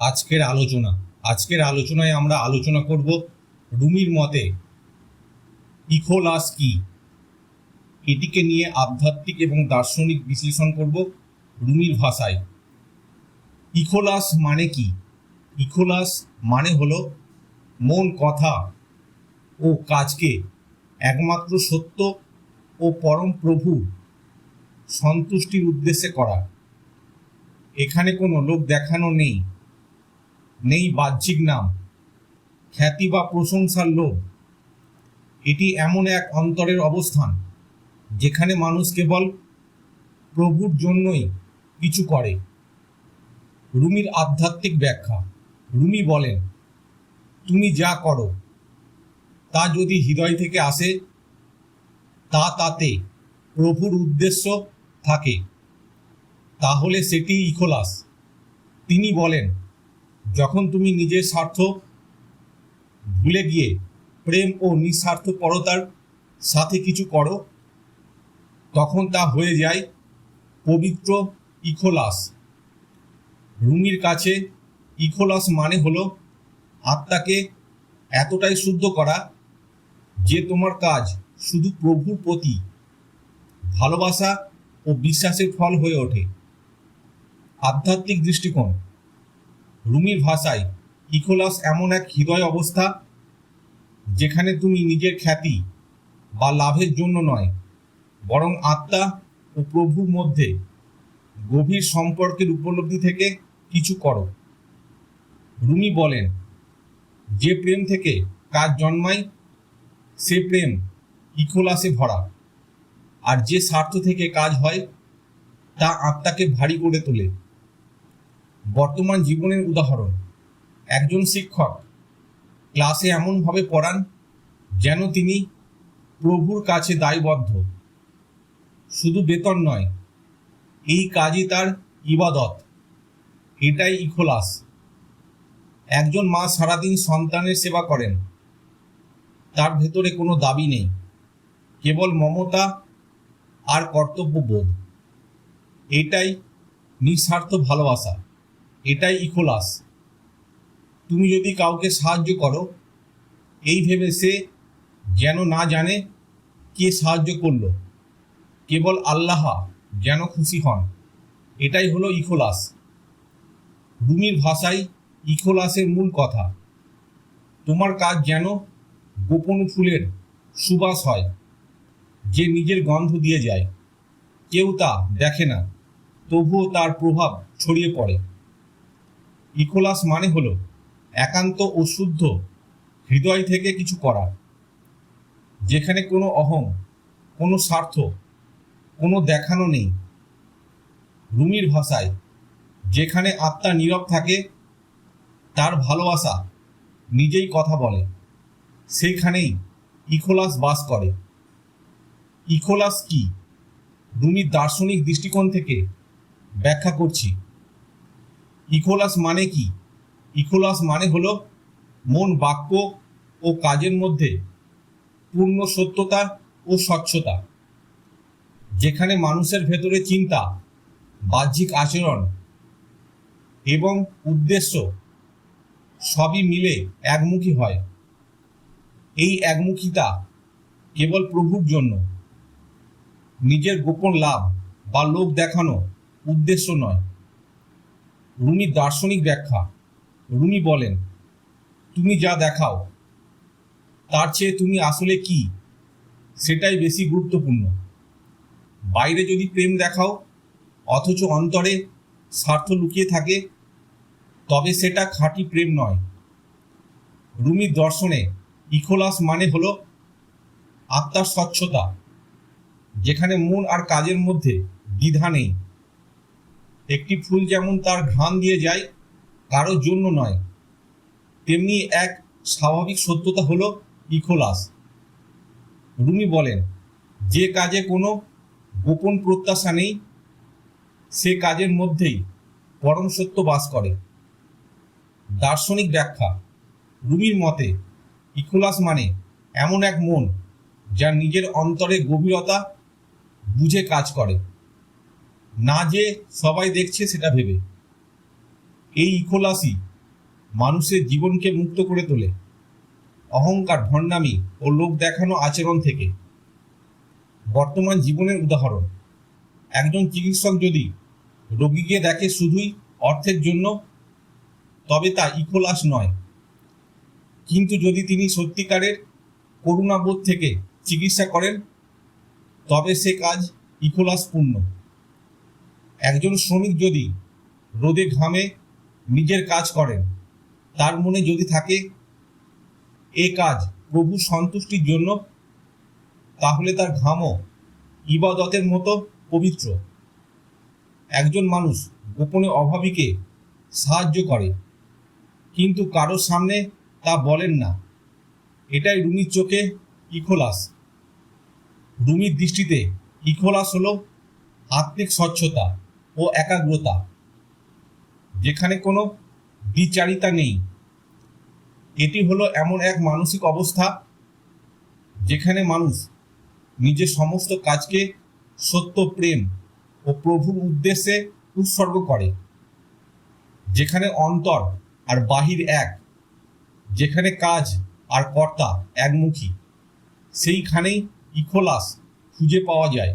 আজকের আলোচনা। আজকের আলোচনায় আমরা আলোচনা করব রুমির মতে ইখোলাস কি? এটিকে নিয়ে আধ্যাত্মিক এবং দার্শনিক বিশ্লেষণ করব রুমির ভাষায়। ইখোলাস মানে কি? ইখোলাস মানে হলো মন, কথা ও কাজকে একমাত্র সত্য ও পরম প্রভু সন্তুষ্টির উদ্দেশ্যে করা। এখানে কোনো লোক দেখানো নেই। নেই বাহ্যিক নাম। খ্যাতি বা প্রশংসার লোভ। এটি এমন এক অন্তরের অবস্থান, যেখানে মানুষ কেবল প্রভুর জন্যই কিছু করে। রুমির আধ্যাত্মিক ব্যাখ্যা। রুমি বলেন, তুমি যা করো, তা যদি হৃদয় থেকে আসে, তা তাতে প্রভুর উদ্দেশ্য থাকে। তাহলে সেটি ইখোলাস। তিনি বলেন যখন তুমি নিজের স্বার্থ ভুলে গিয়ে প্রেম ও নিঃস্বার্থপরতার সাথে কিছু করো, তখন তা হয়ে যায় পবিত্র ইখোলাস। রুমির কাছে ইখোলাস মানে হলো আত্মাকে এতটাই শুদ্ধ করা যে তোমার কাজ শুধু প্রভুর প্রতি ভালোবাসা ও বিশ্বাসের ফল হয়ে ওঠে। আধ্যাত্মিক দৃষ্টিকোণ রুমির ভাষায়, ইকোলাস এমন এক হৃদয় অবস্থা যেখানে তুমি নিজের খ্যাতি বা লাভের জন্য নয়, বরং আত্মা ও প্রভুর মধ্যে গভীর সম্পর্কের উপলব্ধি থেকে কিছু করো। রুমি বলেন, যে প্রেম থেকে কাজ জন্মায় সে প্রেম ইকোলাসে ভরা। আর যে স্বার্থ থেকে কাজ হয়, তা আত্মাকে ভারী করে তোলে। বর্তমান জীবনের উদাহরণ। একজন শিক্ষক ক্লাসে এমনভাবে পড়ান যেন তিনি প্রভুর কাছে দায়বদ্ধ। শুধু বেতন নয়, এই কাজই তার ইবাদত। এটাই ইখোলাস। একজন মা সারাদিন সন্তানের সেবা করেন। তার ভেতরে কোনো দাবি নেই, কেবল মমতা আর কর্তব্যবোধ। এটাই নিঃস্বার্থ ভালোবাসা। এটাই ইখোলাস। তুমি যদি কাউকে সাহায্য করো, এই ভেবে সে যেন না জানে কে সাহায্য করল। কেবল আল্লাহ যেন খুশি হন। এটাই হলো ইখোলাস। রুমির ভাষায় ইখোলাসের মূল কথা, তোমার কাজ যেন গোপন ফুলের সুবাস হয়, যে নিজের গন্ধ দিয়ে যায়। কেউ তা দেখে না, তবুও তার প্রভাব ছড়িয়ে পড়ে। ইখোলাস মানে হলো একান্ত ও শুদ্ধ হৃদয় থেকে কিছু করা যেখানে কোনো অহং, কোনো স্বার্থ, কোনো দেখানো নেই। রুমির ভাষায়, যেখানে আত্মা নীরব থাকে, তার ভালোবাসা নিজেই কথা বলে। সেইখানেই ইখোলাস বাস করে। ইখোলাস কি? রুমির দার্শনিক দৃষ্টিকোণ থেকে ব্যাখ্যা করছি। ইখোলাস মানে কি? ইকোলাস মানে হলো মন বাক্য ও কাজের মধ্যে পূর্ণ সত্যতা ও স্বচ্ছতা। যেখানে মানুষের ভেতরে চিন্তা, বাহ্যিক আচরণ এবং উদ্দেশ্য সবই মিলে একমুখী হয়। এই একমুখিতা কেবল প্রভুর জন্য। নিজের গোপন লাভ বা লোক দেখানো উদ্দেশ্য নয়। রুমির দার্শনিক ব্যাখ্যা। রুমি বলেন, তুমি যা দেখাও, তার চেয়ে তুমি আসলে কি? সেটাই বেশি গুরুত্বপূর্ণ। বাইরে যদি প্রেম দেখাও, অথচ অন্তরে স্বার্থ লুকিয়ে থাকে, তবে সেটা খাঁটি প্রেম নয়। রুমির দর্শনে ইখোলাস মানে হল আত্মার স্বচ্ছতা, যেখানে মন আর কাজের মধ্যে দ্বিধা নেই। একটি ফুল যেমন তার ঘ্রাণ দিয়ে যায় কারোর জন্য নয়। তেমনি এক স্বাভাবিক সত্যতা হলো ইখোলাস রুমি বলেন, যে কাজে কোনো গোপন প্রত্যাশা নেই, সে কাজের মধ্যেই পরম সত্য বাস করে। দার্শনিক ব্যাখ্যা, রুমির মতে ইখোলাস মানে এমন এক মন যা নিজের অন্তরে গভীরতা বুঝে কাজ করে। না যে সবাই দেখছে সেটা ভেবে। এই ইখোলাসই মানুষের জীবনকে মুক্ত করে তোলে। অহংকার, ভণ্ডামি ও লোক দেখানো আচরণ থেকে। বর্তমান জীবনের উদাহরণ, একজন চিকিৎসক যদি রোগীকে দেখে শুধুই অর্থের জন্য, তবে তা ইকোলাস নয়। কিন্তু যদি তিনি সত্যিকারের করুণাবোধ থেকে চিকিৎসা করেন, তবে সে কাজ ইকোলাসপূর্ণ একজন শ্রমিক যদি রোদে ঘামে নিজের কাজ করেন, তার মনে যদি থাকে এ কাজ প্রভু সন্তুষ্টির জন্য, তাহলে তার ঘামও ইবাদতের মতো পবিত্র। একজন মানুষ গোপনে অভাবীকে সাহায্য করে, কিন্তু কারোর সামনে তা বলেন না। এটাই রুমির চোখে ইখোলাস। রুমির দৃষ্টিতে ইখোলাস হলো আত্মিক স্বচ্ছতা। ও একাগ্রতা, যেখানে কোনো বিচারিতা নেই। এটি হলো এমন এক মানসিক অবস্থা যেখানে মানুষ নিজের সমস্ত কাজকে সত্য, প্রেম ও প্রভুর উদ্দেশ্যে উৎসর্গ করে, যেখানে অন্তর আর বাহির এক, যেখানে কাজ আর কর্তা একমুখী। সেইখানেই ইখোলাস খুঁজে পাওয়া যায়।